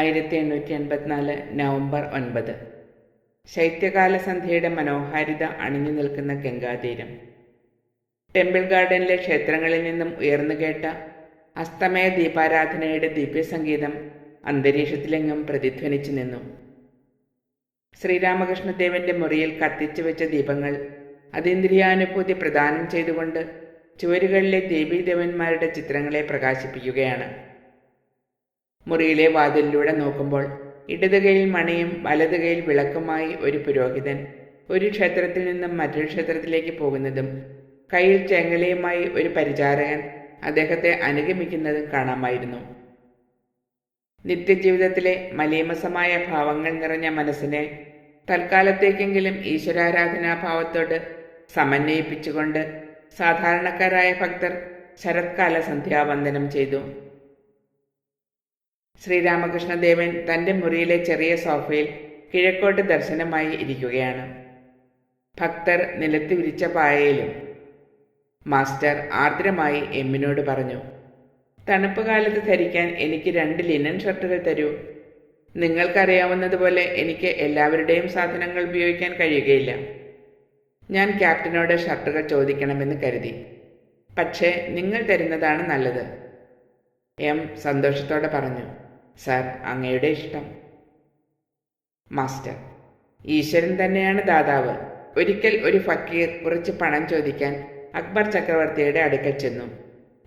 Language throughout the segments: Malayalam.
ആയിരത്തി എണ്ണൂറ്റി എൺപത്തിനാല് നവംബർ ഒൻപത്. ശൈത്യകാല സന്ധ്യയുടെ മനോഹാരിത അണിഞ്ഞു നിൽക്കുന്ന ഗംഗാതീരം. ടെമ്പിൾ ഗാർഡനിലെ ക്ഷേത്രങ്ങളിൽ നിന്നും ഉയർന്നു കേട്ട അസ്തമയ ദീപാരാധനയുടെ ദിവ്യസംഗീതം അന്തരീക്ഷത്തിലെങ്ങും പ്രതിധ്വനിച്ചു നിന്നു. ശ്രീരാമകൃഷ്ണദേവന്റെ മുറിയിൽ കത്തിച്ചു വെച്ച ദീപങ്ങൾ അതീന്ദ്രിയാനുഭൂതി പ്രദാനം ചെയ്തുകൊണ്ട് ചുവരുകളിലെ ദേവീദേവന്മാരുടെ ചിത്രങ്ങളെ പ്രകാശിപ്പിക്കുകയാണ്. മുറിയിലെ വാതിലിലൂടെ നോക്കുമ്പോൾ ഇടത് കൈയിൽ മണിയും വലത് കൈയിൽ വിളക്കുമായി ഒരു പുരോഹിതൻ ഒരു ക്ഷേത്രത്തിൽ നിന്നും മറ്റൊരു ക്ഷേത്രത്തിലേക്ക് പോകുന്നതും കയ്യിൽ ചെങ്ങലയുമായി ഒരു പരിചാരകൻ അദ്ദേഹത്തെ അനുഗമിക്കുന്നതും കാണാമായിരുന്നു. നിത്യജീവിതത്തിലെ മലീമസമായ ഭാവങ്ങൾ നിറഞ്ഞ മനസ്സിനെ തൽക്കാലത്തേക്കെങ്കിലും ഈശ്വരാരാധനാഭാവത്തോട് സമന്വയിപ്പിച്ചുകൊണ്ട് സാധാരണക്കാരായ ഭക്തർ ശരത്കാല സന്ധ്യാവന്ദനം ചെയ്തു. ശ്രീരാമകൃഷ്ണദേവൻ തന്റെ മുറിയിലെ ചെറിയ സോഫയിൽ കിഴക്കോട്ട് ദർശനമായി ഇരിക്കുകയാണ്. ഭക്തർ നിലത്ത് വിരിച്ച പായയിലും മാസ്റ്റർ ആർദ്രമായി എമ്മിനോട് പറഞ്ഞു തണുപ്പ് കാലത്ത് ധരിക്കാൻ എനിക്ക് രണ്ട് ലിനൻ ഷർട്ടുകൾ തരൂ. നിങ്ങൾക്കറിയാവുന്നതുപോലെ എനിക്ക് എല്ലാവരുടെയും സാധനങ്ങൾ ഉപയോഗിക്കാൻ കഴിയുകയില്ല. ഞാൻ ക്യാപ്റ്റനോട് ഷർട്ടുകൾ ചോദിക്കണമെന്ന് കരുതി. പക്ഷേ നിങ്ങൾ തരുന്നതാണ് നല്ലത് എം സന്തോഷത്തോടെ പറഞ്ഞു. സാർ അങ്ങയുടെ ഇഷ്ടം. മാസ്റ്റർ ഈശ്വരൻ തന്നെയാണ് ദാതാവ്. ഒരിക്കൽ ഒരു ഫക്കീർ കുറച്ച് പണം ചോദിക്കാൻ അക്ബർ ചക്രവർത്തിയുടെ അടുക്കൽ ചെന്നു.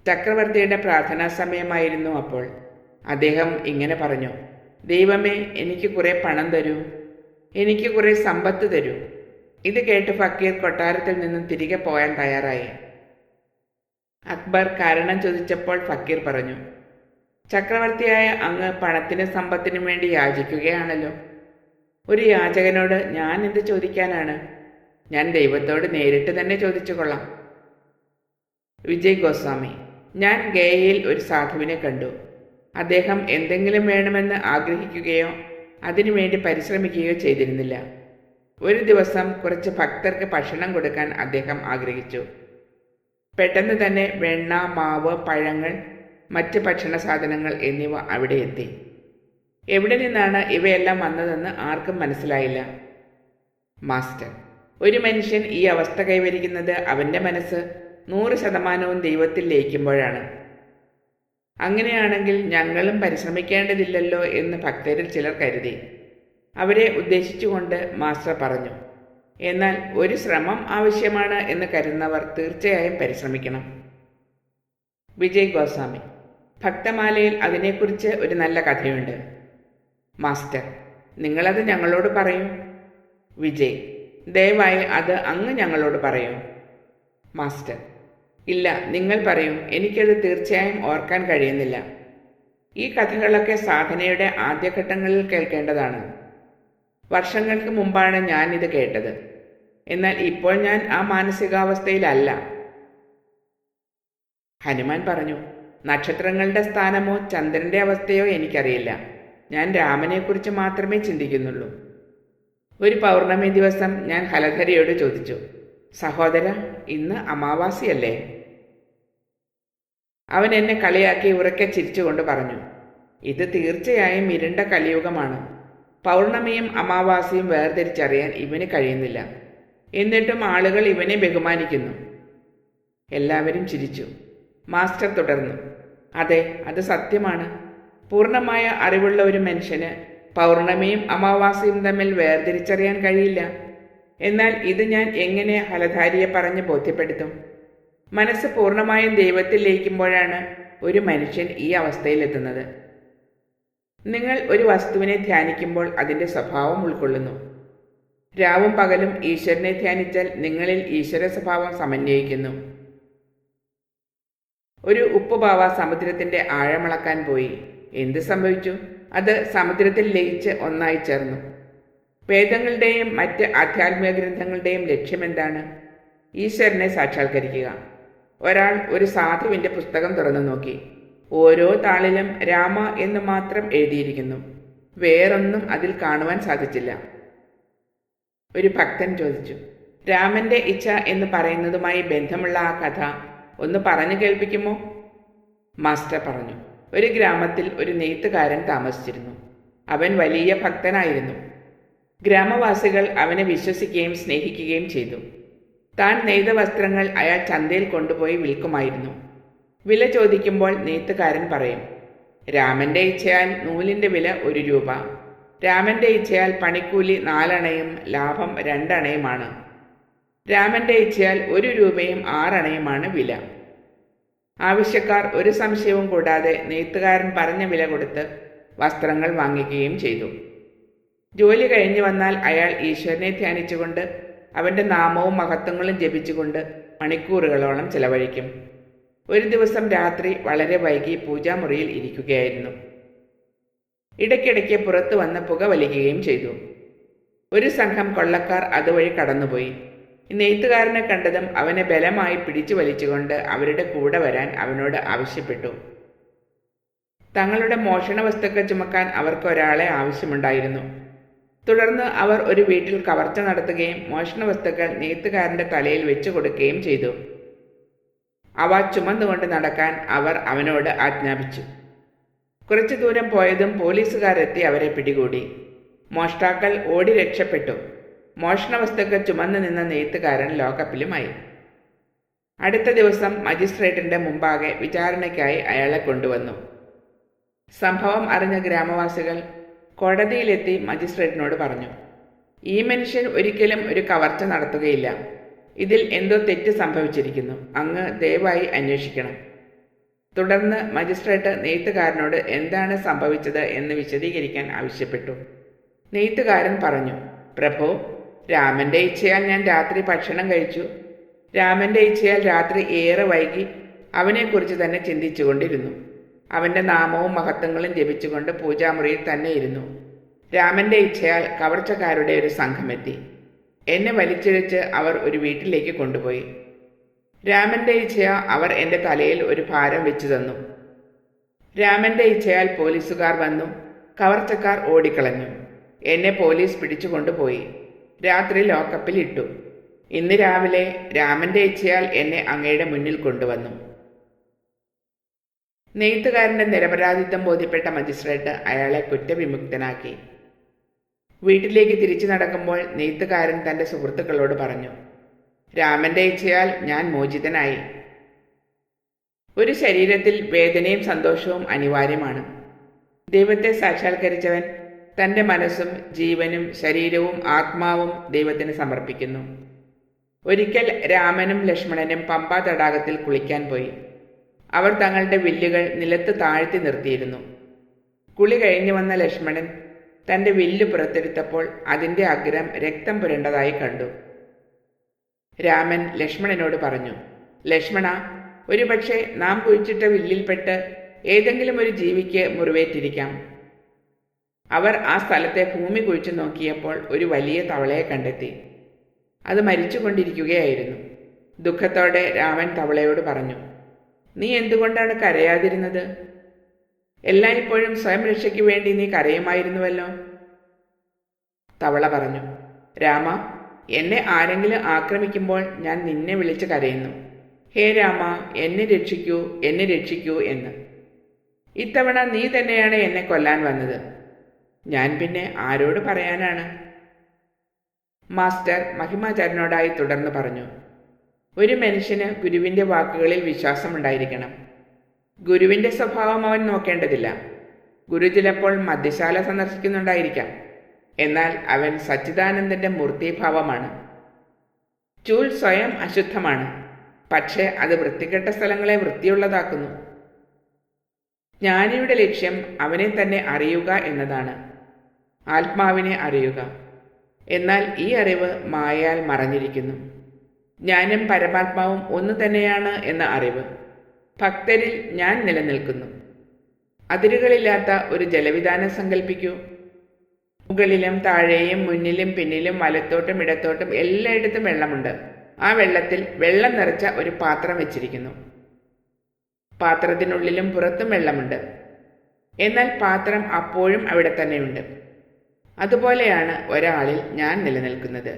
ചക്രവർത്തിയുടെ പ്രാർത്ഥനാ സമയമായിരുന്നു അപ്പോൾ. അദ്ദേഹം ഇങ്ങനെ പറഞ്ഞു ദൈവമേ എനിക്ക് കുറെ പണം തരൂ. എനിക്ക് കുറെ സമ്പത്ത് തരൂ. ഇത് കേട്ട് ഫക്കീർ കൊട്ടാരത്തിൽ നിന്നും തിരികെ പോകാൻ തയ്യാറായി. അക്ബർ കാരണം ചോദിച്ചപ്പോൾ ഫക്കീർ പറഞ്ഞു ചക്രവർത്തിയായ അങ്ങ് പണത്തിനും സമ്പത്തിനും വേണ്ടി യാചിക്കുകയാണല്ലോ. ഒരു യാചകനോട് ഞാൻ എന്ത് ചോദിക്കാനാണ്? ഞാൻ ദൈവത്തോട് നേരിട്ട് തന്നെ ചോദിച്ചു കൊള്ളാം വിജയ് ഗോസ്വാമി ഞാൻ ഗയയിൽ ഒരു സാധുവിനെ കണ്ടു. അദ്ദേഹം എന്തെങ്കിലും വേണമെന്ന് ആഗ്രഹിക്കുകയോ അതിനുവേണ്ടി പരിശ്രമിക്കുകയോ ചെയ്തിരുന്നില്ല. ഒരു ദിവസം കുറച്ച് ഭക്തർക്ക് ഭക്ഷണം കൊടുക്കാൻ അദ്ദേഹം ആഗ്രഹിച്ചു. പെട്ടെന്ന് തന്നെ വെണ്ണ മാവ് പഴങ്ങൾ മറ്റ് ഭക്ഷണ സാധനങ്ങൾ എന്നിവ അവിടെ എത്തി. എവിടെ നിന്നാണ് ഇവയെല്ലാം വന്നതെന്ന് ആർക്കും മനസ്സിലായില്ല. മാസ്റ്റർ ഒരു മനുഷ്യൻ ഈ അവസ്ഥ കൈവരിക്കുന്നത് അവന്റെ മനസ്സ് നൂറ് ശതമാനവും ദൈവത്തിൽ ലയിക്കുമ്പോഴാണ്. അങ്ങനെയാണെങ്കിൽ ഞങ്ങളും പരിശ്രമിക്കേണ്ടതില്ലല്ലോ എന്ന് ഭക്തരിൽ ചിലർ കരുതി. അവരെ ഉദ്ദേശിച്ചുകൊണ്ട് മാസ്റ്റർ പറഞ്ഞു എന്നാൽ ഒരു ശ്രമം ആവശ്യമാണ് എന്ന് കരുതുന്നവർ തീർച്ചയായും പരിശ്രമിക്കണം. വിജയ് ഗോസ്വാമി ഭക്തമാലയിൽ അതിനെക്കുറിച്ച് ഒരു നല്ല കഥയുണ്ട്. മാസ്റ്റർ നിങ്ങളത് ഞങ്ങളോട് പറയൂ. വിജയ് ദയവായി അത് അങ്ങ് ഞങ്ങളോട് പറയൂ. മാസ്റ്റർ ഇല്ല നിങ്ങൾ പറയൂ. എനിക്കത് തീർച്ചയായും ഓർക്കാൻ കഴിയുന്നില്ല. ഈ കഥകളൊക്കെ സാധനയുടെ ആദ്യഘട്ടങ്ങളിൽ കേൾക്കേണ്ടതാണ്. വർഷങ്ങൾക്ക് മുമ്പാണ് ഞാൻ ഇത് കേട്ടത്. എന്നാൽ ഇപ്പോൾ ഞാൻ ആ മാനസികാവസ്ഥയിലല്ല. ഹനുമാൻ പറഞ്ഞു നക്ഷത്രങ്ങളുടെ സ്ഥാനമോ ചന്ദ്രന്റെ അവസ്ഥയോ എനിക്കറിയില്ല. ഞാൻ രാമനെക്കുറിച്ച് മാത്രമേ ചിന്തിക്കുന്നുള്ളൂ. ഒരു പൗർണമി ദിവസം ഞാൻ ഹലധരയോട് ചോദിച്ചു സഹോദര ഇന്ന് അമാവാസിയല്ലേ? അവൻ എന്നെ കളിയാക്കി ഉറക്കെ ചിരിച്ചുകൊണ്ട് പറഞ്ഞു ഇത് തീർച്ചയായും ഇരുണ്ട കലിയുഗമാണ്. പൗർണമിയും അമാവാസിയും വേർതിരിച്ചറിയാൻ ഇവന് കഴിയുന്നില്ല. എന്നിട്ടും ആളുകൾ ഇവനെ ബഹുമാനിക്കുന്നു. എല്ലാവരും ചിരിച്ചു. മാസ്റ്റർ തുടർന്നു അതെ അത് സത്യമാണ്. പൂർണമായ അറിവുള്ള ഒരു മനുഷ്യന് പൗർണമിയും അമാവാസിയും തമ്മിൽ വേർതിരിച്ചറിയാൻ കഴിയില്ല. എന്നാൽ ഇത് ഞാൻ എങ്ങനെ ഹലധാരിയെ പറഞ്ഞ് ബോധ്യപ്പെടുത്തും? മനസ്സ് പൂർണമായും ദൈവത്തിൽ ലയിക്കുമ്പോഴാണ് ഒരു മനുഷ്യൻ ഈ അവസ്ഥയിലെത്തുന്നത്. നിങ്ങൾ ഒരു വസ്തുവിനെ ധ്യാനിക്കുമ്പോൾ അതിന്റെ സ്വഭാവം ഉൾക്കൊള്ളുന്നു. രാവും പകലും ഈശ്വരനെ ധ്യാനിച്ചാൽ നിങ്ങളിൽ ഈശ്വര സ്വഭാവം സമന്വയിക്കുന്നു. ഒരു ഉപ്പുപാവ സമുദ്രത്തിന്റെ ആഴമളക്കാൻ പോയി. എന്ത് സംഭവിച്ചു? അത് സമുദ്രത്തിൽ ലയിച്ച് ഒന്നായി ചേർന്നു. വേദങ്ങളുടെയും മറ്റ് ആധ്യാത്മിക ഗ്രന്ഥങ്ങളുടെയും ലക്ഷ്യമെന്താണ് ഈശ്വരനെ സാക്ഷാത്കരിക്കുക. ഒരാൾ ഒരു സാധുവിന്റെ പുസ്തകം തുറന്നു നോക്കി. ഓരോ താളിലും രാമ എന്ന് മാത്രം എഴുതിയിരിക്കുന്നു. വേറൊന്നും അതിൽ കാണുവാൻ സാധിച്ചില്ല. ഒരു ഭക്തൻ ചോദിച്ചു. രാമന്റെ ഇച്ഛ എന്ന് പറയുന്നതുമായി ബന്ധമുള്ള ആ കഥ ഒന്ന് പറഞ്ഞു കേൾപ്പിക്കുമോ? മാസ്റ്റർ പറഞ്ഞു. ഒരു ഗ്രാമത്തിൽ ഒരു നെയ്ത്തുകാരൻ താമസിച്ചിരുന്നു. അവൻ വലിയ ഭക്തനായിരുന്നു. ഗ്രാമവാസികൾ അവനെ വിശ്വസിക്കുകയും സ്നേഹിക്കുകയും ചെയ്തു. താൻ നെയ്ത വസ്ത്രങ്ങൾ അയാൾ ചന്തയിൽ കൊണ്ടുപോയി വിൽക്കുമായിരുന്നു. വില ചോദിക്കുമ്പോൾ നെയ്ത്തുകാരൻ പറയും രാമന്റെ ഇച്ഛയാൽ നൂലിന്റെ വില ഒരു രൂപ. രാമന്റെ ഇച്ഛയാൽ പണിക്കൂലി നാലണയും ലാഭം രണ്ടണയുമാണ്. രാമന്റെ ഇച്ഛയാൽ ഒരു രൂപയും ആറണയുമാണ് വില. ആവശ്യക്കാർ ഒരു സംശയവും കൂടാതെ നെയ്ത്തുകാരൻ പറഞ്ഞ വില കൊടുത്ത് വസ്ത്രങ്ങൾ വാങ്ങിക്കുകയും ചെയ്തു. ജോലി കഴിഞ്ഞു വന്നാൽ അയാൾ ഈശ്വരനെ ധ്യാനിച്ചുകൊണ്ട് അവന്റെ നാമവും മഹത്വങ്ങളും ജപിച്ചുകൊണ്ട് മണിക്കൂറുകളോളം ചെലവഴിക്കും. ഒരു ദിവസം രാത്രി വളരെ വൈകി പൂജാമുറിയിൽ ഇരിക്കുകയായിരുന്നു. ഇടയ്ക്കിടയ്ക്ക് പുറത്തു വന്ന് പുക വലിക്കുകയും ചെയ്തു. ഒരു സംഘം കൊള്ളക്കാർ അതുവഴി കടന്നുപോയി. നെയ്ത്തുകാരനെ കണ്ടതും അവനെ ബലമായി പിടിച്ചു വലിച്ചുകൊണ്ട് അവരുടെ കൂടെ വരാൻ അവനോട് ആവശ്യപ്പെട്ടു. തങ്ങളുടെ മോഷണ വസ്തുക്കൾ ചുമക്കാൻ അവർക്ക് ഒരാളെ ആവശ്യമുണ്ടായിരുന്നു. തുടർന്ന് അവർ ഒരു വീട്ടിൽ കവർച്ച നടത്തുകയും മോഷണ വസ്തുക്കൾ നെയ്ത്തുകാരന്റെ തലയിൽ വെച്ചു കൊടുക്കുകയും ചെയ്തു. അവ ചുമന്നുകൊണ്ട് നടക്കാൻ അവർ അവനോട് ആജ്ഞാപിച്ചു. കുറച്ചു ദൂരം പോയതും പോലീസുകാരെത്തി അവരെ പിടികൂടി. മോഷ്ടാക്കൾ ഓടി രക്ഷപ്പെട്ടു. മോഷണ വസ്തുക്കൾ ചുമന്നു നിന്ന നെയ്ത്തുകാരൻ ലോക്കപ്പിലുമായി. അടുത്ത ദിവസം മജിസ്ട്രേറ്റിന്റെ മുമ്പാകെ വിചാരണയ്ക്കായി അയാളെ കൊണ്ടുവന്നു. സംഭവം അറിഞ്ഞ ഗ്രാമവാസികൾ കോടതിയിലെത്തി മജിസ്ട്രേറ്റിനോട് പറഞ്ഞു ഈ മനുഷ്യൻ ഒരിക്കലും ഒരു കവർച്ച നടത്തുകയില്ല. ഇതിൽ എന്തോ തെറ്റ് സംഭവിച്ചിരിക്കുന്നു. അങ്ങ് ദയവായി അന്വേഷിക്കണം. തുടർന്ന് മജിസ്ട്രേറ്റ് നെയ്ത്തുകാരനോട് എന്താണ് സംഭവിച്ചത് എന്ന് വിശദീകരിക്കാൻ ആവശ്യപ്പെട്ടു. നെയ്ത്തുകാരൻ പറഞ്ഞു പ്രഭു രാമന്റെ ഇച്ഛയാൽ ഞാൻ രാത്രി ഭക്ഷണം കഴിച്ചു. രാമന്റെ ഇച്ഛയാൽ രാത്രി ഏറെ വൈകി അവനെക്കുറിച്ച് തന്നെ ചിന്തിച്ചുകൊണ്ടിരുന്നു. അവന്റെ നാമവും മഹത്വങ്ങളും ജപിച്ചുകൊണ്ട് പൂജാമുറിയിൽ തന്നെ ഇരുന്നു. രാമന്റെ ഇച്ഛയാൽ കവർച്ചക്കാരുടെ ഒരു സംഘമെത്തി. എന്നെ വലിച്ചിഴച്ച് അവർ ഒരു വീട്ടിലേക്ക് കൊണ്ടുപോയി. രാമന്റെ ഇച്ഛയ അവർ എന്റെ തലയിൽ ഒരു ഭാരം വെച്ചു തന്നു. രാമന്റെ ഇച്ഛയാൽ പോലീസുകാർ വന്നു. കവർച്ചക്കാർ ഓടിക്കളഞ്ഞു. എന്നെ പോലീസ് പിടിച്ചു കൊണ്ടുപോയി രാത്രി ലോക്കപ്പിൽ ഇട്ടു. ഇന്ന് രാവിലെ രാമന്റെ ഇച്ഛയാൽ എന്നെ അങ്ങയുടെ മുന്നിൽ കൊണ്ടുവന്നു. നെയ്ത്തുകാരന്റെ നിരപരാധിത്വം ബോധ്യപ്പെട്ട മജിസ്ട്രേറ്റ് അയാളെ കുറ്റവിമുക്തനാക്കി. വീട്ടിലേക്ക് തിരിച്ചു നടക്കുമ്പോൾ നെയ്ത്തുകാരൻ തന്റെ സുഹൃത്തുക്കളോട് പറഞ്ഞു രാമന്റെ ഇച്ഛയാൽ ഞാൻ മോചിതനായി. ഒരു ശരീരത്തിൽ വേദനയും സന്തോഷവും അനിവാര്യമാണ്. ദൈവത്തെ സാക്ഷാത്കരിച്ചവൻ തന്റെ മനസ്സും ജീവനും ശരീരവും ആത്മാവും ദൈവത്തിന് സമർപ്പിക്കുന്നു. ഒരിക്കൽ രാമനും ലക്ഷ്മണനും പമ്പാ തടാകത്തിൽ കുളിക്കാൻ പോയി. അവർ തങ്ങളുടെ വില്ലുകൾ നിലത്ത് താഴ്ത്തി നിർത്തിയിരുന്നു. കുളി കഴിഞ്ഞു വന്ന ലക്ഷ്മണൻ തന്റെ വില്ല് പുറത്തെടുത്തപ്പോൾ അതിന്റെ അഗ്രം രക്തം പുരണ്ടതായി കണ്ടു. രാമൻ ലക്ഷ്മണനോട് പറഞ്ഞു ലക്ഷ്മണ ഒരുപക്ഷെ നാം കുഴിച്ചിട്ട വില്ലിൽപ്പെട്ട് ഏതെങ്കിലും ഒരു ജീവിക്ക് മുറിവേറ്റിരിക്കാം. അവർ ആ സ്ഥലത്തെ ഭൂമി കുഴിച്ചു നോക്കിയപ്പോൾ ഒരു വലിയ തവളയെ കണ്ടെത്തി. അത് മരിച്ചുകൊണ്ടിരിക്കുകയായിരുന്നു. ദുഃഖത്തോടെ രാമൻ തവളയോട് പറഞ്ഞു നീ എന്തുകൊണ്ടാണ് കരയാതിരുന്നത്? എല്ലായ്പ്പോഴും സ്വയം രക്ഷയ്ക്ക് വേണ്ടി നീ കരയുമായിരുന്നുവല്ലോ. തവള പറഞ്ഞു രാമ എന്നെ ആരെങ്കിലും ആക്രമിക്കുമ്പോൾ ഞാൻ നിന്നെ വിളിച്ച് കരയുന്നു. ഹേ രാമ എന്നെ രക്ഷിക്കൂ എന്നെ രക്ഷിക്കൂ എന്ന്. ഇത്തവണ നീ തന്നെയാണ് എന്നെ കൊല്ലാൻ വന്നത്. ഞാൻ പിന്നെ ആരോട് പറയാനാണ്? മാസ്റ്റർ മഹിമാചാരനോടായി തുടർന്ന് പറഞ്ഞു ഒരു മനുഷ്യന് ഗുരുവിന്റെ വാക്കുകളിൽ വിശ്വാസമുണ്ടായിരിക്കണം. ഗുരുവിന്റെ സ്വഭാവം അവൻ നോക്കേണ്ടതില്ല. ഗുരു ചിലപ്പോൾ മദ്യശാല സന്ദർശിക്കുന്നുണ്ടായിരിക്കാം. എന്നാൽ അവൻ സച്ചിദാനന്ദന്റെ മൂർത്തിഭാവമാണ്. ചൂൽ സ്വയം അശുദ്ധമാണ്. പക്ഷേ അത് വൃത്തികെട്ട സ്ഥലങ്ങളെ വൃത്തിയുള്ളതാക്കുന്നു. ജ്ഞാനിയുടെ ലക്ഷ്യം അവനെ തന്നെ അറിയുക എന്നതാണ്. ആത്മാവിനെ അറിയുക. എന്നാൽ ഈ അറിവ് മായാൽ മറഞ്ഞിരിക്കുന്നു. ഞാനും പരമാത്മാവും ഒന്ന് തന്നെയാണ് എന്ന അറിവ്. ഭക്തരിൽ ഞാൻ നിലനിൽക്കുന്നു. അതിരുകളില്ലാത്ത ഒരു ജലവിധാനം സങ്കല്പിക്കൂ മുകളിലും താഴെയും മുന്നിലും പിന്നിലും വലത്തോട്ടും ഇടത്തോട്ടും എല്ലായിടത്തും വെള്ളമുണ്ട്. ആ വെള്ളത്തിൽ വെള്ളം നിറച്ച ഒരു പാത്രം വെച്ചിരിക്കുന്നു. പാത്രത്തിനുള്ളിലും പുറത്തും വെള്ളമുണ്ട്. എന്നാൽ പാത്രം അപ്പോഴും അവിടെ തന്നെയുണ്ട്. അതുപോലെയാണ് ഒരാളിൽ ഞാൻ നിലനിൽക്കുന്നത്.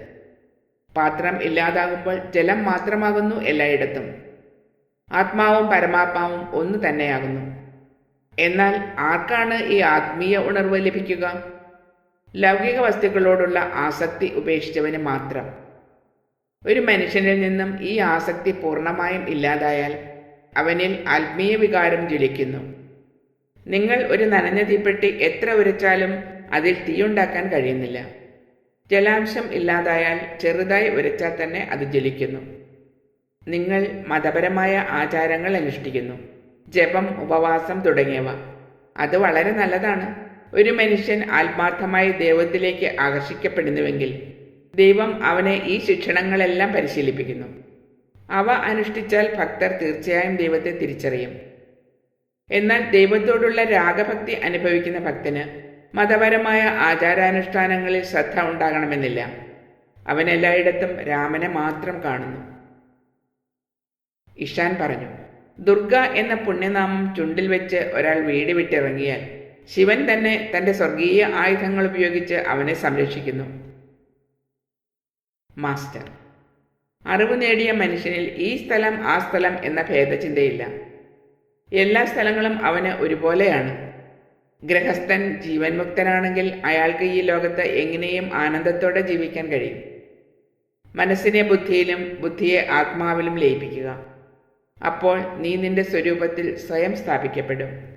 പാത്രം ഇല്ലാതാകുമ്പോൾ ജലം മാത്രമാകുന്നു എല്ലായിടത്തും. ആത്മാവും പരമാത്മാവും ഒന്ന് തന്നെയാകുന്നു. എന്നാൽ ആർക്കാണ് ഈ ആത്മീയ ഉണർവ് ലഭിക്കുക? ലൗകിക വസ്തുക്കളോടുള്ള ആസക്തി ഉപേക്ഷിച്ചവന് മാത്രം. ഒരു മനുഷ്യനിൽ നിന്നും ഈ ആസക്തി പൂർണമായും ഇല്ലാതായാൽ അവനിൽ ആത്മീയ വികാരം ജ്വലിക്കുന്നു. നിങ്ങൾ ഒരു നനഞ്ഞ തീപ്പെട്ടി എത്ര ഉരച്ചാലും അതിൽ തീയുണ്ടാക്കാൻ കഴിയുന്നില്ല. ജലാംശം ഇല്ലാതായാൽ ചെറുതായി ഉരച്ചാൽ തന്നെ അത് ജ്വലിക്കുന്നു. നിങ്ങൾ മതപരമായ ആചാരങ്ങൾ അനുഷ്ഠിക്കുന്നു. ജപം ഉപവാസം തുടങ്ങിയവ. അത് വളരെ നല്ലതാണ്. ഒരു മനുഷ്യൻ ആത്മാർത്ഥമായി ദൈവത്തിലേക്ക് ആകർഷിക്കപ്പെടുന്നുവെങ്കിൽ ദൈവം അവനെ ഈ ശിക്ഷണങ്ങളെല്ലാം പരിശീലിപ്പിക്കുന്നു. അവ അനുഷ്ഠിച്ചാൽ ഭക്തർ തീർച്ചയായും ദൈവത്തെ തിരിച്ചറിയും. എന്നാൽ ദൈവത്തോടുള്ള രാഗഭക്തി അനുഭവിക്കുന്ന ഭക്തന് മതപരമായ ആചാരാനുഷ്ഠാനങ്ങളിൽ ശ്രദ്ധ ഉണ്ടാകണമെന്നില്ല. അവൻ എല്ലായിടത്തും രാമനെ മാത്രം കാണുന്നു. ഇഷാൻ പറഞ്ഞു ദുർഗ എന്ന പുണ്യനാമം ചുണ്ടിൽ വെച്ച് ഒരാൾ വീട് വിട്ടിറങ്ങിയാൽ ശിവൻ തന്നെ തന്റെ സ്വർഗീയ ആയുധങ്ങൾ ഉപയോഗിച്ച് അവനെ സംരക്ഷിക്കുന്നു. മാസ്റ്റർ അറിവ് നേടിയ മനുഷ്യനിൽ ഈ സ്ഥലം ആ സ്ഥലം എന്ന ഭേദചിന്തയില്ല. എല്ലാ സ്ഥലങ്ങളും അവന് ഒരുപോലെയാണ്. ഗൃഹസ്ഥൻ ജീവൻ മുക്തനാണെങ്കിൽ അയാൾക്ക് ഈ ലോകത്ത് എങ്ങനെയും ആനന്ദത്തോടെ ജീവിക്കാൻ കഴിയും. മനസ്സിനെ ബുദ്ധിയിലും ബുദ്ധിയെ ആത്മാവിലും ലയിപ്പിക്കുക. അപ്പോൾ നീ നിന്റെ സ്വരൂപത്തിൽ സ്വയം സ്ഥാപിക്കപ്പെടും.